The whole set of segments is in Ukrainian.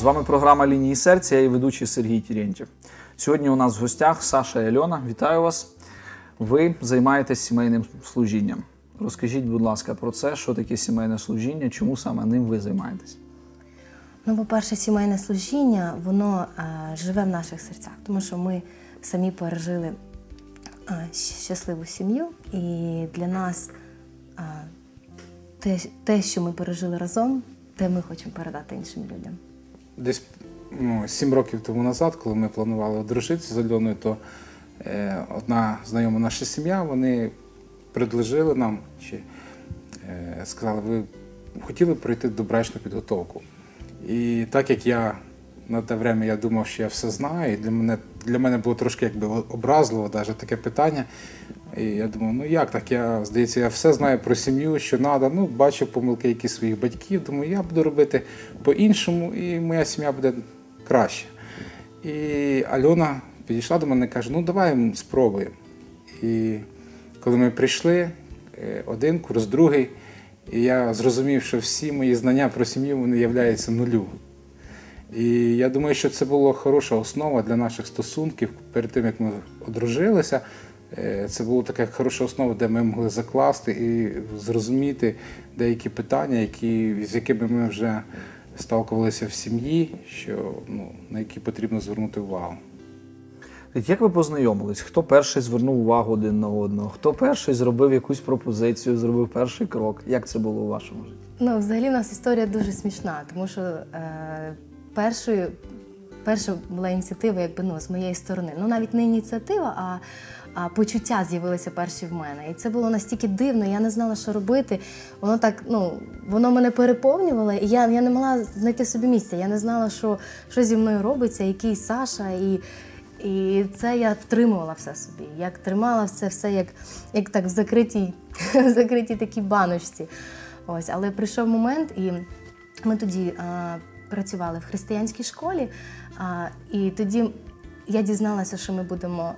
З вами програма Лінії серця я і ведучий Сергій Тірєнтів. Сьогодні у нас в гостях Саша і Альона. Вітаю вас. Ви займаєтесь сімейним служінням. Розкажіть, будь ласка, про це, що таке сімейне служіння, чому саме ним ви займаєтесь? Ну, по-перше, сімейне служіння, воно е, живе в наших серцях, тому що ми самі пережили е, щасливу сім'ю, і для нас е, те, те, що ми пережили разом, те ми хочемо передати іншим людям. Десь ну, сім років тому назад, коли ми планували одружитися з Альоною, то е, одна знайома наша сім'я, вони предложили нам, чи е, сказали, ви хотіли пройти добрачну підготовку. І так як я на те время я думав, що я все знаю, і для мене для мене було трошки якби образливо навіть таке питання. І я думав, ну як так? Я здається, я все знаю про сім'ю, що треба. Ну, бачу помилки які своїх батьків. Думаю, я буду робити по-іншому, і моя сім'я буде краще. І Альона підійшла до мене і каже: ну давай спробуємо. І коли ми прийшли, е, один курс, другий, і я зрозумів, що всі мої знання про сім'ю вони являються нулю. І я думаю, що це була хороша основа для наших стосунків перед тим, як ми одружилися. Е, це була така хороша основа, де ми могли закласти і зрозуміти деякі питання, які, з якими ми вже сталкувалися в сім'ї, що, ну, на які потрібно звернути увагу. Як ви познайомились? Хто перший звернув увагу один на одного? Хто перший зробив якусь пропозицію, зробив перший крок? Як це було у вашому житті? Ну, взагалі, в нас історія дуже смішна, тому що е, першою, перша була ініціатива, якби ну, з моєї сторони. Ну, навіть не ініціатива, а а почуття з'явилися перші в мене. І це було настільки дивно, я не знала, що робити. Воно так, ну, воно мене переповнювало, і я я не могла знайти собі місця. Я не знала, що що зі мною робиться, який Саша. І і це я втримувала все собі. Як тримала це все, як як так в закритій в закритій такій баночці. Ось, Але прийшов момент, і ми тоді а, працювали в християнській школі, а, і тоді я дізналася, що ми будемо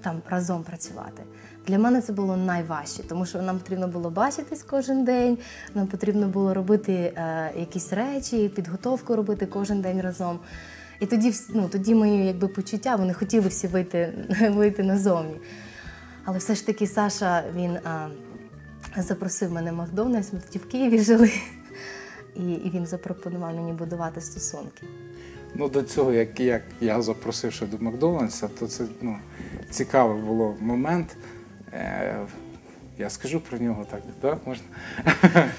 там разом працювати. Для мене це було найважче, тому що нам потрібно було бачитись кожен день, нам потрібно було робити е, якісь речі, підготовку робити кожен день разом. І тоді ну, тоді мої якби, почуття вони хотіли всі вийти вийти назовні. Але все ж таки Саша він а, запросив мене в Макдональдс, ми тоді в Києві жили, і, він запропонував мені будувати стосунки. Ну, до цього, як як я запросив ще до Макдональдса, то це ну, цікавий було момент. Е, Я скажу про нього так, да? можна?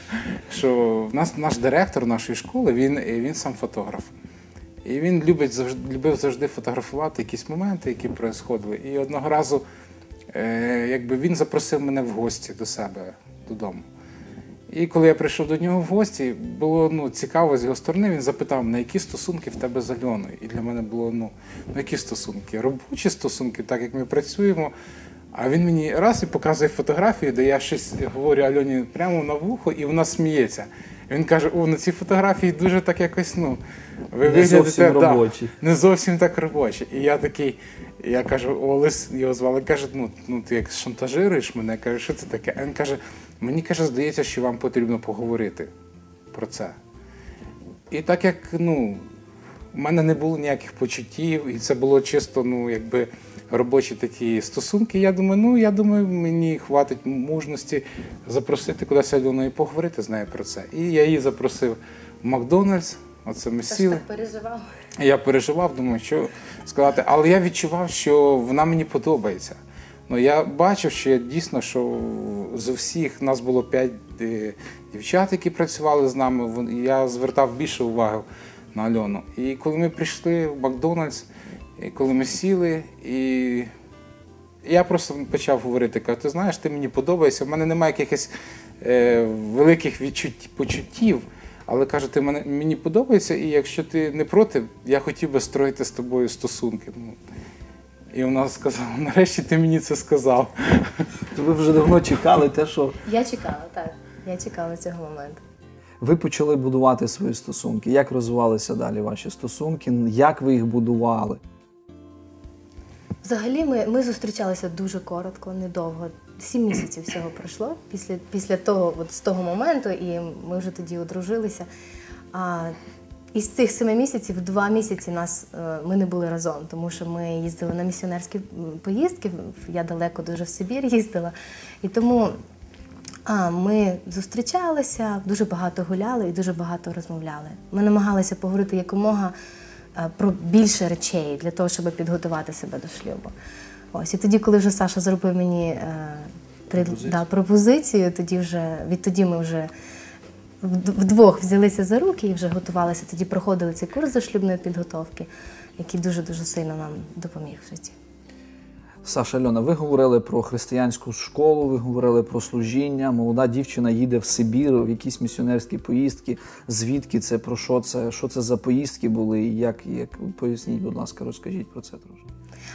що нас наш директор нашої школи, він він сам фотограф. І він любить завжди, любив завжди фотографувати якісь моменти, які происходили. І одного разу е, якби він запросив мене в гості до себе додому. І коли я прийшов до нього в гості, було ну, цікаво з його сторони. Він запитав, на які стосунки в тебе з Альоною. І для мене було ну, на які стосунки? Робочі стосунки, так як ми працюємо. А він мені раз і показує фотографію, де я щось говорю Альоні прямо на вухо, і вона сміється. Він каже: О, на цій фотографії дуже так якось, ну, ви не зовсім робочі. Да, не зовсім так робочі. І я такий, я кажу, Олес його звали, каже, ну, ну ти як шантажируєш мене, я кажу, що це таке? А він каже, мені каже, здається, що вам потрібно поговорити про це. І так як, ну, у мене не було ніяких почуттів, і це було чисто, ну, якби робочі такі стосунки. Я думаю, ну я думаю, мені хватить мужності запросити кудись Альону і поговорити з нею про це. І я її запросив в Макдональдс. Оце ми сіли. так переживав. Я переживав, думаю, що сказати, але я відчував, що вона мені подобається. Ну я бачив, що я дійсно, що з усіх нас було п'ять е, дівчат, які працювали з нами. Я звертав більше уваги на Альону. І коли ми прийшли в Макдональдс, і коли ми сіли, і я просто почав говорити, кажу, ти знаєш, ти мені подобаєшся, в мене немає якихось е, великих відчуттів, почуттів, але кажу, ти мене, мені подобається, і якщо ти не проти, я хотів би строїти з тобою стосунки. Ну, і вона сказала, нарешті ти мені це сказав. Ви вже давно чекали те, що. Я чекала, так. Я чекала цього моменту. Ви почали будувати свої стосунки. Як розвивалися далі ваші стосунки? Як ви їх будували? Взагалі, ми ми зустрічалися дуже коротко, недовго. Сім місяців всього пройшло після після того, от з того моменту, і ми вже тоді одружилися. А, із цих семи місяців два місяці нас е, ми не були разом, тому що ми їздили на місіонерські поїздки. Я далеко дуже в Сибір їздила. І тому а, ми зустрічалися, дуже багато гуляли і дуже багато розмовляли. Ми намагалися поговорити якомога е, про більше речей для того, щоб підготувати себе до шлюбу. Ось і тоді, коли вже Саша зробив мені е, при- Пропозицію. да, пропозицію, тоді вже відтоді ми вже вдвох взялися за руки і вже готувалися. Тоді проходили цей курс до шлюбної підготовки, який дуже дуже сильно нам допоміг в житті. Саша Альона, ви говорили про християнську школу, ви говорили про служіння. Молода дівчина їде в Сибір, в якісь місіонерські поїздки. Звідки це, про що це? Що це за поїздки були? І як, як поясніть, будь ласка, розкажіть про це трошки.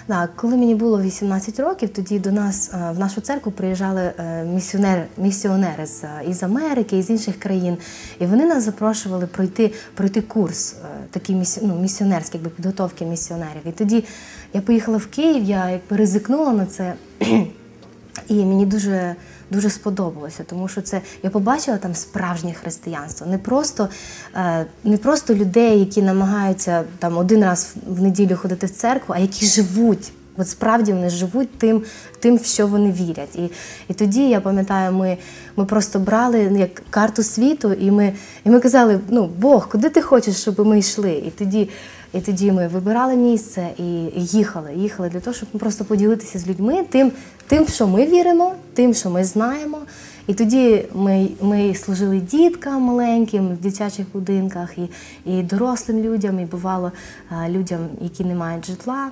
Так, коли мені було 18 років, тоді до нас е, в нашу церкву приїжджали е, місіонери, місіонери з, е, із Америки, із інших країн. І вони нас запрошували пройти, пройти курс, такий місі, ну, місіонерський, якби підготовки місіонерів. І тоді я поїхала в Київ, я якби ризикнула на це. І мені дуже дуже сподобалося, тому що це я побачила там справжнє християнство, не просто, е, не просто людей, які намагаються там один раз в- неділю ходити в церкву, а які живуть. От справді вони живуть тим, тим, в що вони вірять. І, і тоді я пам'ятаю, ми, ми просто брали ну, як карту світу, і ми, і ми казали: ну, Бог, куди ти хочеш, щоб ми йшли? І тоді, і тоді ми вибирали місце і їхали. Їхали для того, щоб просто поділитися з людьми тим, тим, що ми віримо, тим, що ми знаємо. І тоді ми, ми служили діткам маленьким в дитячих будинках, і, і дорослим людям, і бувало а, людям, які не мають житла.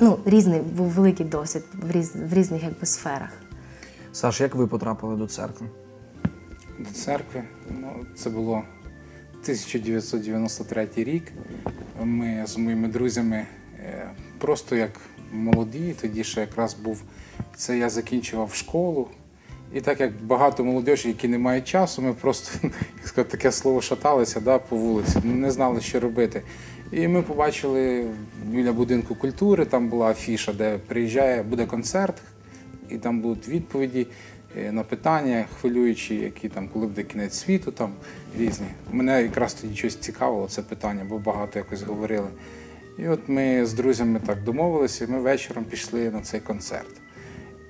Ну, різний був великий досвід в, різ, в різних якби, сферах. Саш, як ви потрапили до церкви? до церкви. Ну, це було 1993 рік. Ми з моїми друзями е, просто як молоді, тоді ще якраз був це я закінчував школу. І так як багато молодежі, які не мають часу, ми просто як сказати, таке слово шаталися да, по вулиці, не знали, що робити. І ми побачили біля будинку культури, там була афіша, де приїжджає, буде концерт, і там будуть відповіді е, на питання, хвилюючі, які там, коли буде кінець світу, там різні. Мене якраз тоді щось цікавило, це питання, бо багато якось говорили. І от ми з друзями так домовилися, і ми вечором пішли на цей концерт.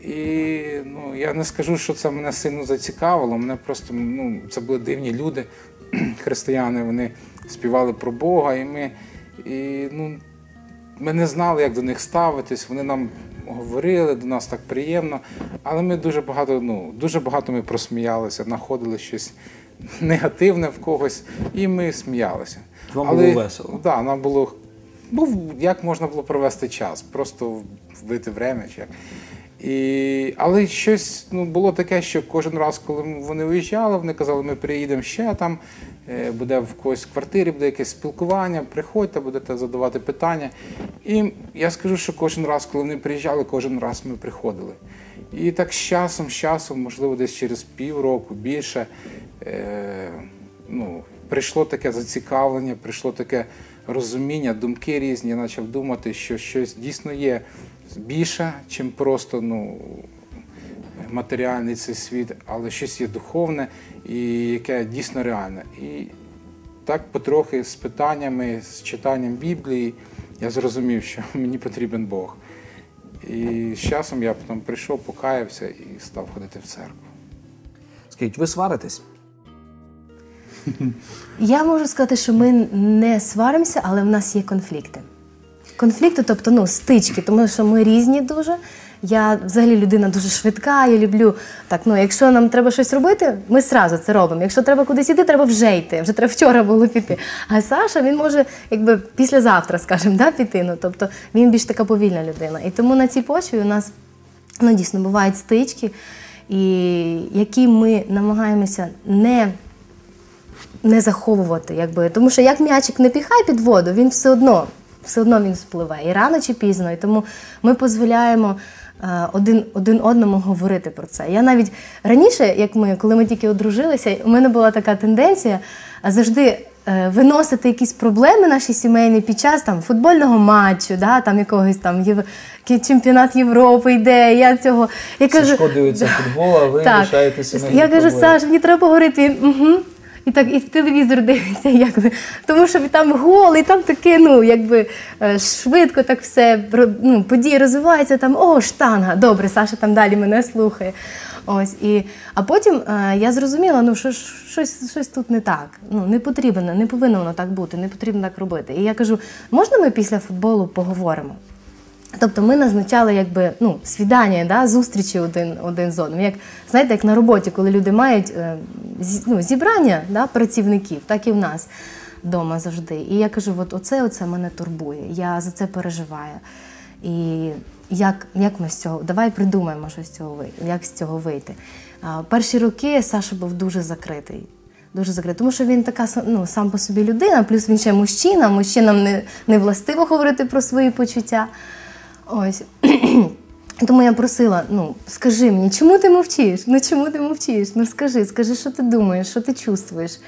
І ну, я не скажу, що це мене сильно зацікавило. Мене просто ну, це були дивні люди, християни, вони співали про Бога, і ми, і, ну, ми не знали, як до них ставитись. Вони нам говорили, до нас так приємно. Але ми дуже багато, ну, дуже багато ми просміялися, знаходили щось негативне в когось, і ми сміялися. Вам було весело? Да, нам було. Був, як можна було провести час, просто вбити время. Чи як. І, але щось ну, було таке, що кожен раз, коли вони виїжджали, вони казали, ми приїдемо ще там, е, буде в когось в квартирі, буде якесь спілкування, приходьте, будете задавати питання. І я скажу, що кожен раз, коли вони приїжджали, кожен раз ми приходили. І так з часом, з часом, можливо, десь через півроку, більше, е, ну, прийшло таке зацікавлення, прийшло таке розуміння, думки різні. Я почав думати, що щось дійсно є більше, чим просто ну, матеріальний цей світ, але щось є духовне і яке дійсно реальне. І так потрохи з питаннями, з читанням Біблії я зрозумів, що мені потрібен Бог. І з часом я потім прийшов, покаявся і став ходити в церкву. Скажіть, ви сваритесь? Я можу сказати, що ми не сваримося, але в нас є конфлікти. Конфлікти, тобто ну, стички, тому що ми різні дуже. Я взагалі людина дуже швидка, я люблю так. Ну, якщо нам треба щось робити, ми зразу це робимо. Якщо треба кудись іти, треба вже йти. Вже треба вчора було піти. А Саша він може якби післязавтра, скажімо, да, піти. Ну, тобто він більш така повільна людина. І тому на цій почві у нас ну, дійсно бувають стички, і які ми намагаємося не не заховувати, якби. Тому що як м'ячик не піхай під воду, він все одно, все одно він спливе. І рано чи пізно. І тому ми дозволяємо е, один, один одному говорити про це. Я навіть раніше, як ми, коли ми тільки одружилися, у мене була така тенденція е, завжди. е, Виносити якісь проблеми наші сімейні під час там футбольного матчу, да, там якогось там єв... чемпіонат Європи йде. Я цього я кажу, Сашко дивиться футбол, а ви так. сімейні Я кажу, проблеми. Саш, мені треба поговорити. Він угу. І так і в телевізор дивиться, якби. Тому що там гол, і там таке, ну, якби е, швидко так все ну, події розвиваються, там о, штанга. Добре, Саша там далі мене слухає. Ось, і, а потім е, я зрозуміла, ну, що щось, щось тут не так. Ну, не потрібно, не повинно воно так бути, не потрібно так робити. І я кажу, можна ми після футболу поговоримо? Тобто ми назначали якби ну, свідання, да, зустрічі один, один з одним. Як, знаєте, як на роботі, коли люди мають е, ну, зібрання да, працівників, так і в нас вдома завжди. І я кажу, от оце, оце мене турбує, я за це переживаю. І як, як ми з цього, давай придумаємо, що з цього як з цього вийти. Перші роки Саша був дуже закритий. Дуже закритий, тому що він така ну, сам по собі людина, плюс він ще мужчина. Мужчинам не, не властиво говорити про свої почуття. Ось. Тому я просила: ну скажи мені, чому ти мовчиш? Ну чому ти мовчиш? Ну скажи, скажи, що ти думаєш, що ти чувствуєш.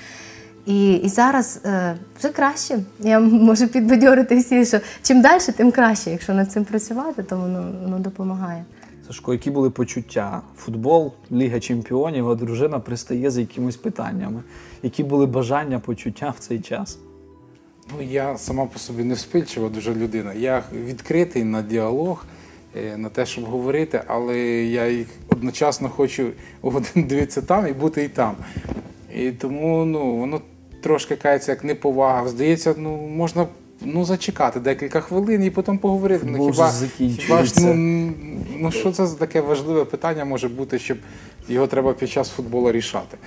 І, і зараз е, вже краще. Я можу підбадьорити всі, що чим далі, тим краще. Якщо над цим працювати, то воно, воно допомагає. Сашко, які були почуття? Футбол, Ліга Чемпіонів, а дружина пристає з якимись питаннями. Які були бажання, почуття в цей час? Ну, я сама по собі не вспильчива дуже людина. Я відкритий на діалог, е, на те, щоб говорити, але я їх одночасно хочу один дивитися там і бути і там. І тому ну, воно трошки кається як неповага. Здається, ну можна ну, зачекати декілька хвилин і потім поговорити. Ну, хіба, хіба ж ну, ну що це за таке важливе питання може бути, щоб його треба під час футболу рішати.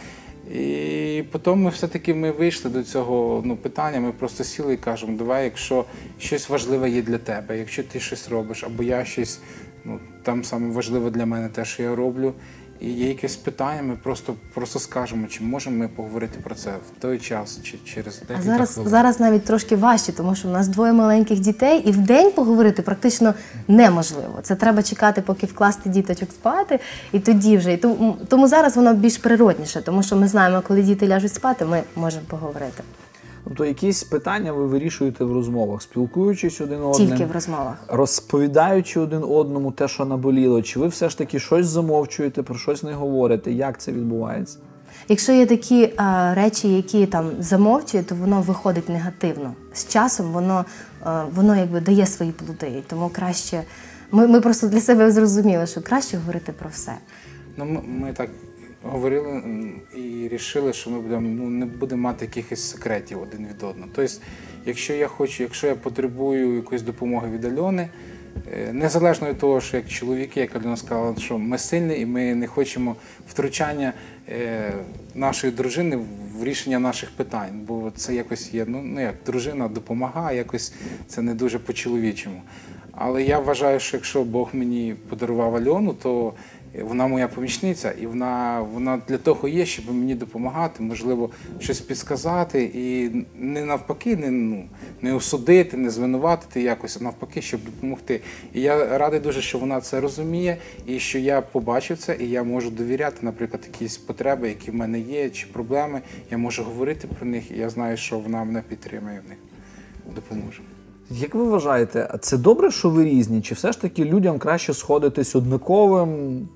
І потім ми все-таки ми вийшли до цього ну, питання. Ми просто сіли і кажемо, давай, якщо щось важливе є для тебе, якщо ти щось робиш, або я щось, ну там саме важливе для мене те, що я роблю. І є якесь питання, ми просто, просто скажемо, чи можемо ми поговорити про це в той час, чи через декілька А зараз, хвилин. зараз навіть трошки важче, тому що в нас двоє маленьких дітей, і в день поговорити практично неможливо. Це треба чекати, поки вкласти діточок спати, і тоді вже. І тому, тому зараз воно більш природніше, тому що ми знаємо, коли діти ляжуть спати, ми можемо поговорити Тобто якісь питання ви вирішуєте в розмовах, спілкуючись один одним, тільки в розмовах. розповідаючи один одному те, що наболіло, чи ви все ж таки щось замовчуєте, про щось не говорите? Як це відбувається? Якщо є такі а, речі, які там замовчує, то воно виходить негативно. З часом воно, а, воно якби дає свої плоди. Тому краще. Ми, ми просто для себе зрозуміли, що краще говорити про все. Ну, ми, ми так говорили і рішили, що ми будемо ну, не будемо мати якихось секретів один від одного. Тобто, якщо я хочу, якщо я потребую якоїсь допомоги від Альони, е, незалежно від того, що як чоловіки, як Альона сказала, що ми сильні і ми не хочемо втручання е, нашої дружини в рішення наших питань, бо це якось є, ну, ну як дружина допомагає, якось це не дуже по-чоловічому. Але я вважаю, що якщо Бог мені подарував Альону, то вона моя помічниця, і вона, вона для того є, щоб мені допомагати, можливо, щось підсказати, і не навпаки, не, ну, не осудити, не звинуватити якось, а навпаки, щоб допомогти. І я радий дуже, що вона це розуміє, і що я побачив це, і я можу довіряти, наприклад, якісь потреби, які в мене є, чи проблеми. Я можу говорити про них, і я знаю, що вона мене підтримує в них, допоможе. Як ви вважаєте, це добре, що ви різні? Чи все ж таки людям краще сходитись однаковим?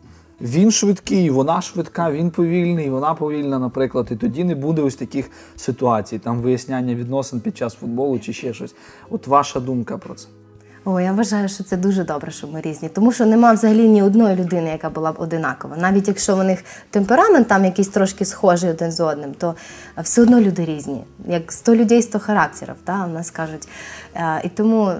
Він швидкий, вона швидка, він повільний, вона повільна, наприклад, і тоді не буде ось таких ситуацій, там виясняння відносин під час футболу чи ще щось. От ваша думка про це. О, я вважаю, що це дуже добре, що ми різні, тому що нема взагалі ні одної людини, яка була б одинакова. Навіть якщо у них темперамент там якийсь трошки схожий один з одним, то е, все одно люди різні. Як 100 людей, 100 характерів, та, у нас кажуть. Е, І тому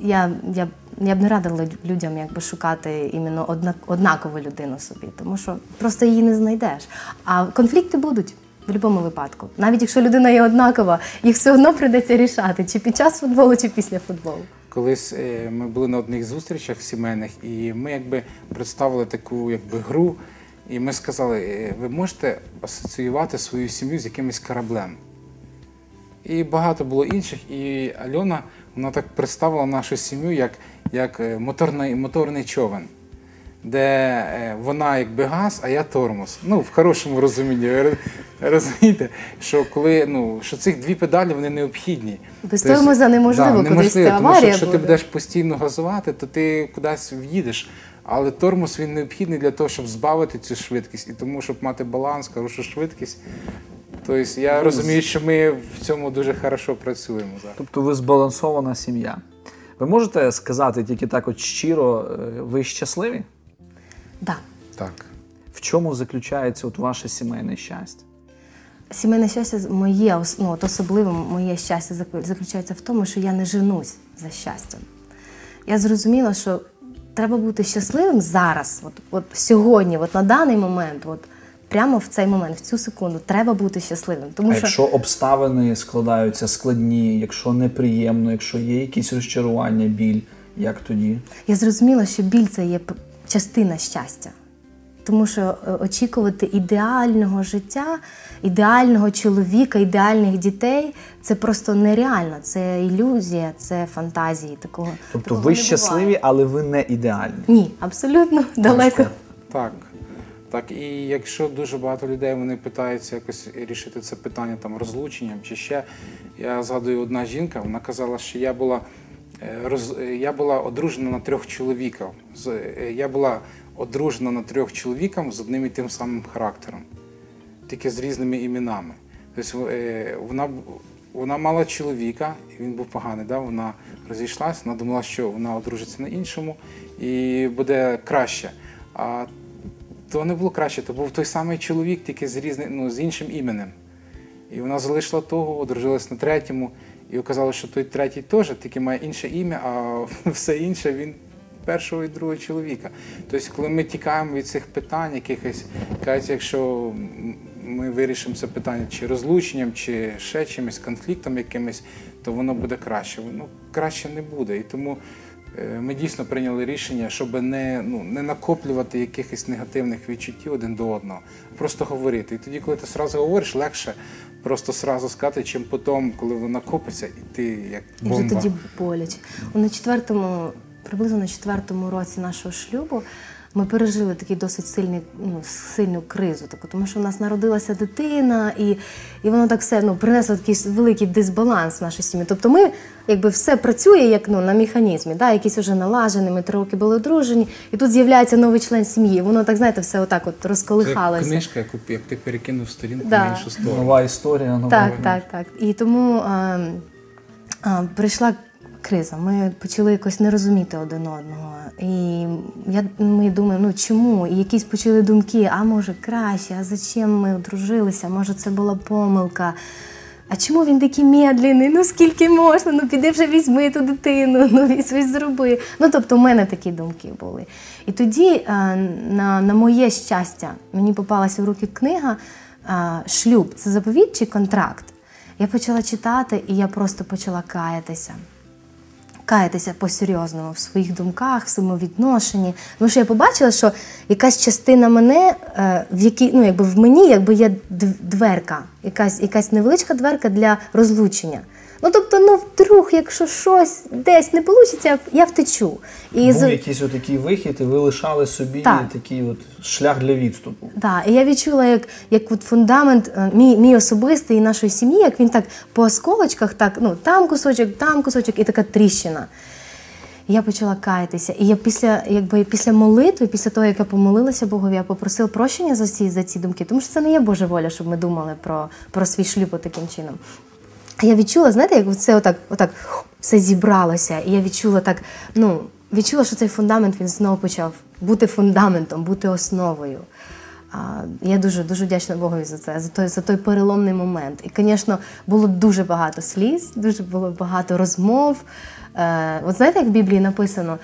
я, я, я б не радила людям якби шукати іменно однакову людину собі, тому що просто її не знайдеш. А конфлікти будуть. В будь-якому випадку, навіть якщо людина є однакова, їх все одно прийдеться рішати, чи під час футболу, чи після футболу. Колись е, ми були на одних зустрічах сімейних, і ми якби представили таку якби гру, і ми сказали, е, ви можете асоціювати свою сім'ю з якимось кораблем. І багато було інших. І Альона вона так представила нашу сім'ю як, як е, моторний, моторний човен, де е, вона якби газ, а я тормоз. Ну, в хорошому розумінні. Розумієте, що коли ну що цих дві педалі вони необхідні. Без Тобто, тормоза неможливо, кудись неможливо, ця тому що аварія якщо ти будеш постійно газувати, то ти кудись в'їдеш. Але тормоз він необхідний для того, щоб збавити цю швидкість. І тому, щоб мати баланс, хорошу швидкість, Тобто я розумію, що ми в цьому дуже хорошо працюємо зараз. Тобто ви збалансована сім'я. Ви можете сказати тільки так от щиро, е, ви щасливі? Да. Так. В чому заключається от ваше сімейне щастя? Сімейне щастя моє, ну, от особливо моє щастя заключається в тому, що я не женусь за щастям. Я зрозуміла, що треба бути щасливим зараз, от, от сьогодні, от на даний момент, от прямо в цей момент, в цю секунду, треба бути щасливим. Тому а що якщо обставини складаються складні, якщо неприємно, якщо є якісь розчарування, біль, як тоді? я зрозуміла, що біль це є частина щастя. Тому що е, очікувати ідеального життя, ідеального чоловіка, ідеальних дітей це просто нереально. Це ілюзія, це фантазії. Такого Тобто такого ви не щасливі, буває. але ви не ідеальні. Ні, абсолютно далеко. Так. Так, і якщо дуже багато людей вони питаються якось рішити це питання там розлученням чи ще. Я згадую одна жінка, вона казала, що я була е, роз, я була одружена на трьох чоловіків. Е, Я була одружена на трьох чоловікам з одним і тим самим характером, тільки з різними іменами. Тобто е, вона, вона мала чоловіка, він був поганий. Да? Вона розійшлася, вона думала, що вона одружиться на іншому і буде краще. А то не було краще, то був той самий чоловік, тільки з різним, ну, з іншим іменем. І вона залишила того, одружилась на третьому, і оказалося, що той третій теж тільки має інше ім'я, а все інше він першого і другого чоловіка. Тобто, коли ми тікаємо від цих питань, якихось кажуть, якщо ми вирішимо це питання чи розлученням, чи ще чимось, конфліктом якимось, то воно буде краще. Ну, краще не буде. І тому ми дійсно прийняли рішення, щоб не, ну, не накоплювати якихось негативних відчуттів один до одного, а просто говорити. І тоді, коли ти сразу говориш, легше просто сразу сказати, чим потім, коли воно накопиться, і ти як І вже тоді боляче. На четвертому, приблизно на четвертому році нашого шлюбу ми пережили такий досить сильний, ну, сильну кризу, таку, тому що у нас народилася дитина, і, і воно так все ну, принесло такий великий дисбаланс в нашу сім'ю. Тобто ми якби все працює як ну, на механізмі, да, якийсь уже налажений, ми три роки були одружені, і тут з'являється новий член сім'ї. Воно так, знаєте, все отак от Це розколихалося. книжка, яку як ти перекинув сторінку Да. на іншу сторону. Нова історія, нова Так, війна. так, так. І тому а, а, прийшла криза. Ми почали якось не розуміти один одного. І я, ми думаємо, ну чому? І якісь почали думки, а може краще, а зачем ми одружилися? Може, це була помилка. А чому він такий медленний? Ну скільки можна? Ну піди вже візьми ту дитину, ну візьми зроби. Ну тобто, у мене такі думки були. І тоді, на, на моє щастя, мені попалася в руки книга Шлюб це заповідь чи контракт. Я почала читати, і я просто почала каятися. Каятися по-серйозному в своїх думках, в своєму відношенні. Тому що я побачила, що якась частина мене, е, в якій, ну, якби в мені якби є дверка, якась, якась невеличка дверка для розлучення. Ну тобто, ну вдруг, якщо щось десь не вийде, я втечу. І Був з- якийсь отакий вихід, і ви лишали собі Так. такий от шлях для відступу. Да, і я відчула, як, як от фундамент е, мій, мій особистий і нашої сім'ї, як він так по осколочках, так, ну, там кусочок, там кусочок, і така тріщина. І я почала каятися. І я після, якби, після молитви, після того, як я помолилася Богові, я попросила прощення за ці, за ці думки, тому що це не є Божа воля, щоб ми думали про, про свій шлюб таким чином. Я відчула, знаєте, як це отак, отак все зібралося. І я відчула так, ну, відчула, що цей фундамент він знову почав бути фундаментом, бути основою. Я дуже дуже вдячна Богові за це, за той, за той переломний момент. І, звісно, було дуже багато сліз, дуже було багато розмов. Е, от знаєте, як в Біблії написано,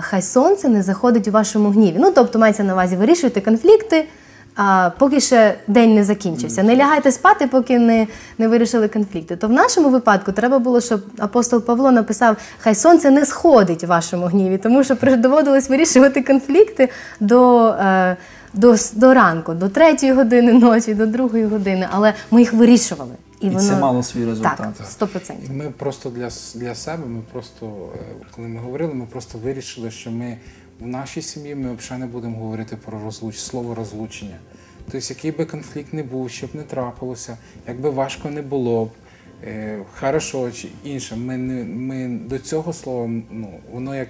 хай сонце не заходить у вашому гніві. Ну, тобто, мається на увазі, вирішуйте конфлікти, а, поки ще день не закінчився. Не лягайте спати, поки не, не вирішили конфлікти. То в нашому випадку треба було, щоб апостол Павло написав: Хай сонце не сходить в вашому гніві, тому що доводилось вирішувати конфлікти до. Е, до, до ранку, до третьої години ночі, до другої години, але ми їх вирішували. І, І воно... це мало свій результат. Так, 100%. І ми просто для, с- для себе, ми просто, е, коли ми говорили, ми просто вирішили, що ми в нашій сім'ї ми взагалі не будемо говорити про розлуч, слово розлучення. Тобто, який би конфлікт не був, щоб не трапилося, як би важко не було б, е, хорошо чи інше, ми, не, ми до цього слова, ну, воно як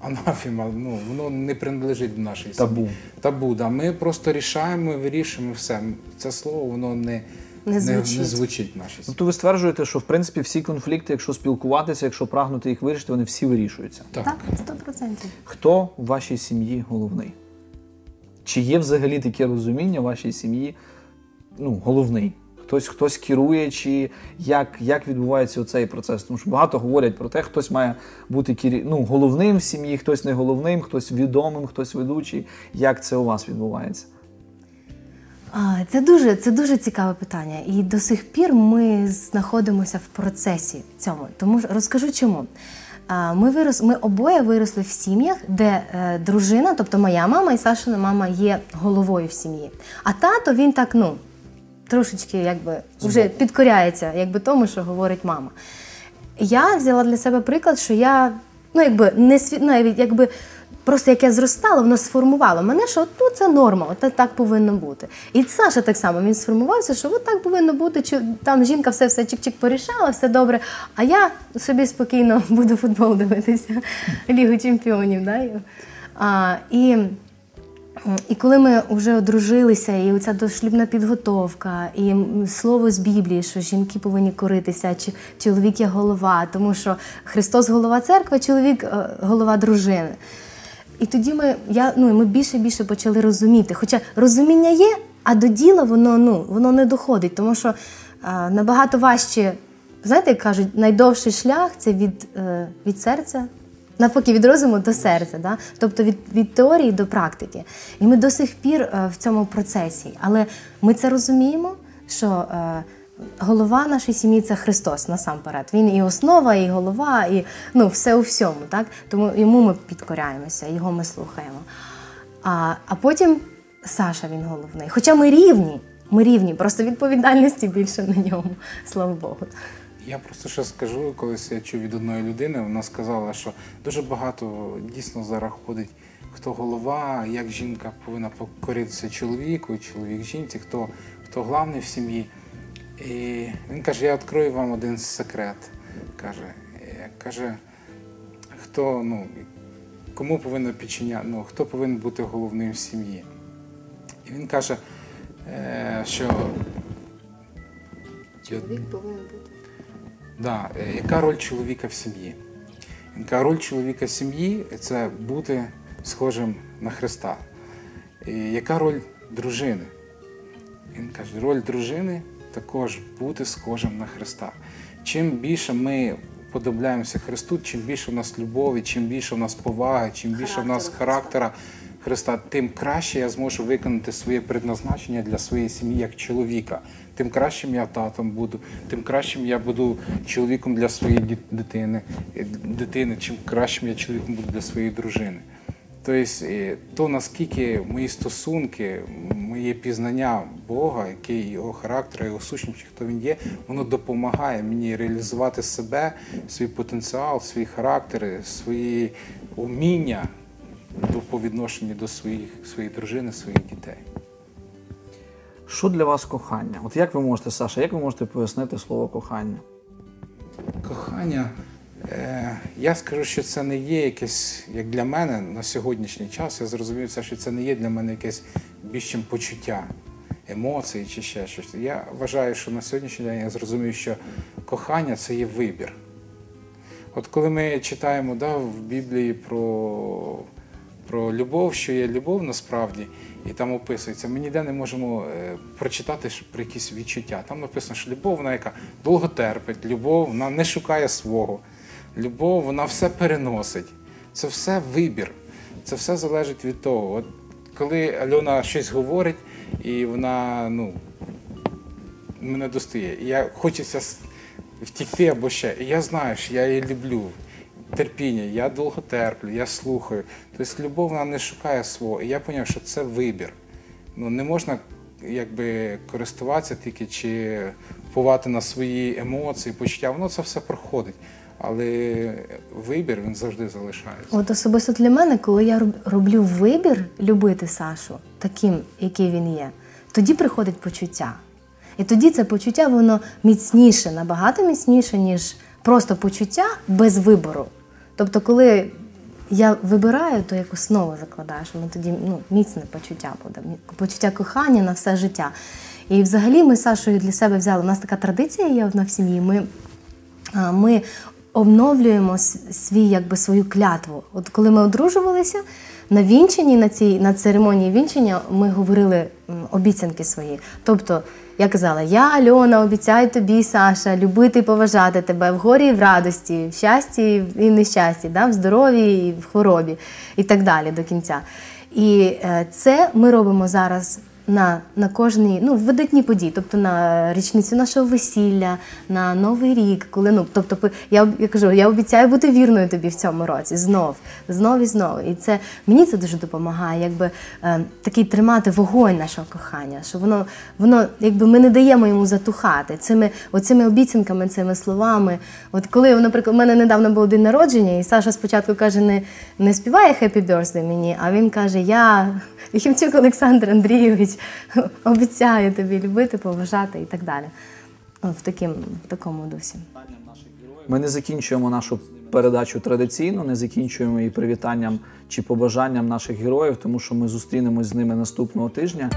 анафіма, ну, воно не принадлежить до нашої Табу. сім'ї. Табу, да. Ми просто рішаємо, вирішуємо все. Це слово, воно не, Не звучить. не звучить в нашій сім'ї. Тобто ви стверджуєте, що в принципі всі конфлікти, якщо спілкуватися, якщо прагнути їх вирішити, вони всі вирішуються. Так, сто процентів. Хто в вашій сім'ї головний? Чи є взагалі таке розуміння в вашій сім'ї? Ну, головний? Хтось хтось керує, чи як, як відбувається цей процес? Тому що багато говорять про те, хтось має бути керів... ну, головним в сім'ї, хтось не головним, хтось відомим, хтось ведучий. Як це у вас відбувається? Це дуже, це дуже цікаве питання. І до сих пір ми знаходимося в процесі цьому. Тому що розкажу чому. Ми вирос, ми обоє виросли в сім'ях, де е, дружина, тобто моя мама і Сашина мама є головою в сім'ї. А тато він так, ну, трошечки якби вже підкоряється, якби тому, що говорить мама. Я взяла для себе приклад, що я ну, якби не сві... ну, якби просто як я зростала, воно сформувало мене, що от, ну, це норма, от так повинно бути. І Саша так само він сформувався, що от так повинно бути. Чи там жінка все все чик-чик порішала, все добре. А я собі спокійно буду футбол дивитися, Лігу чемпіонів. Да? А, і і коли ми вже одружилися, і оця дошлюбна підготовка, і слово з Біблії, що жінки повинні коритися, чи чоловік є голова, тому що Христос голова церкви, чоловік е, голова дружини. І тоді ми я, ну, ми більше і більше почали розуміти. Хоча розуміння є, а до діла воно ну, воно не доходить, тому що а, набагато важче, знаєте, як кажуть, найдовший шлях це від, е, від серця навпаки, від розуму до серця, да? тобто від від теорії до практики. І ми до сих пір е, в цьому процесі. Але ми це розуміємо, що е, голова нашої сім'ї це Христос насамперед. Він і основа, і голова, і ну, все у всьому. Так? Тому йому ми підкоряємося, його ми слухаємо. А, А потім Саша він головний. Хоча ми рівні, ми рівні, просто відповідальності більше на ньому, слава Богу. Я просто ще скажу, колись я чув від одної людини, вона сказала, що дуже багато дійсно зараз ходить, хто голова, як жінка повинна покоритися чоловіку, чоловік жінці, хто хто главний в сім'ї. І він каже, я відкрию вам один секрет. Каже, е, каже, хто, ну, кому повинно підчиняти, ну, хто повинен бути головним в сім'ї. І він каже, е, що чоловік повинен бути. Да, е, яка роль чоловіка в сім'ї? Яка роль чоловіка в сім'ї це бути схожим на Христа. І яка роль дружини? Він каже, роль дружини також бути схожим на Христа. Чим більше ми подобляємося Христу, чим більше в нас любові, чим більше в нас поваги, чим більше в нас характера Христа, тим краще я зможу виконати своє предназначення для своєї сім'ї як чоловіка. Тим кращим я татом буду, тим кращим я буду чоловіком для своєї дитини, е, дитини, чим кращим я чоловіком буду для своєї дружини. Тобто, то наскільки мої стосунки, моє пізнання Бога, який його характер, його сущність, хто він є, воно допомагає мені реалізувати себе, свій потенціал, свій характер, свої уміння по відношенню до своїх, своєї дружини, своїх дітей. Що для вас кохання? От як ви можете, Саша, як ви можете пояснити слово кохання? Кохання, я скажу, що це не є якесь, як для мене на сьогоднішній час, я зрозумів, що це не є для мене якесь більш чим почуття, емоції чи ще щось. Я вважаю, що на сьогоднішній день я зрозумів, що кохання це є вибір. От коли ми читаємо да, в Біблії про про любов, що є любов насправді, і там описується. Ми ніде не можемо е, прочитати про якісь відчуття. Там написано, що любов, вона яка довго терпить, любов вона не шукає свого. Любов, вона все переносить. Це все вибір. Це все залежить від того. От коли Альона щось говорить, і вона ну, мене достає, я хочеться втікти або ще. І я знаю, що я її люблю терпіння, я довго терплю, я слухаю. Тобто любов вона не шукає свого. І я зрозумів, що це вибір. Ну, Не можна якби користуватися тільки чи впливати на свої емоції, почуття. Воно це все проходить. Але вибір він завжди залишається. От особисто для мене, коли я роблю вибір любити Сашу таким, який він є, тоді приходить почуття. І тоді це почуття воно міцніше, набагато міцніше, ніж просто почуття без вибору. Тобто, коли я вибираю, то як основу закладаєш, воно тоді ну, міцне почуття буде, почуття кохання на все життя. І взагалі ми з Сашою для себе взяли. У нас така традиція є одна в сім'ї. Ми, ми обновлюємо свій, якби, свою клятву. От коли ми одружувалися, на вінчанні, на цій на церемонії вінчання, ми говорили обіцянки свої. Тобто, я казала, я Альона, обіцяю тобі, Саша, любити і поважати тебе в горі і в радості, в щасті і в нещасті, да? в здоров'ї і в хворобі, і так далі до кінця. І е, це ми робимо зараз на, на кожній ну, видатні події, тобто на річницю нашого весілля, на Новий рік, коли ну, тобто, я, я кажу, я обіцяю бути вірною тобі в цьому році, знов, знов і знов. І це мені це дуже допомагає, якби е, такий тримати вогонь нашого кохання, що воно, воно, якби ми не даємо йому затухати цими оцими обіцянками, цими словами. От коли, наприклад, у мене недавно був день народження, і Саша спочатку каже, не, не співає Happy Birthday мені, а він каже: Я Єхімчук Олександр Андрійович, обіцяю тобі любити, поважати і так далі. В, таким, в такому дусі. Ми не закінчуємо нашу передачу традиційно, не закінчуємо її привітанням чи побажанням наших героїв, тому що ми зустрінемось з ними наступного тижня.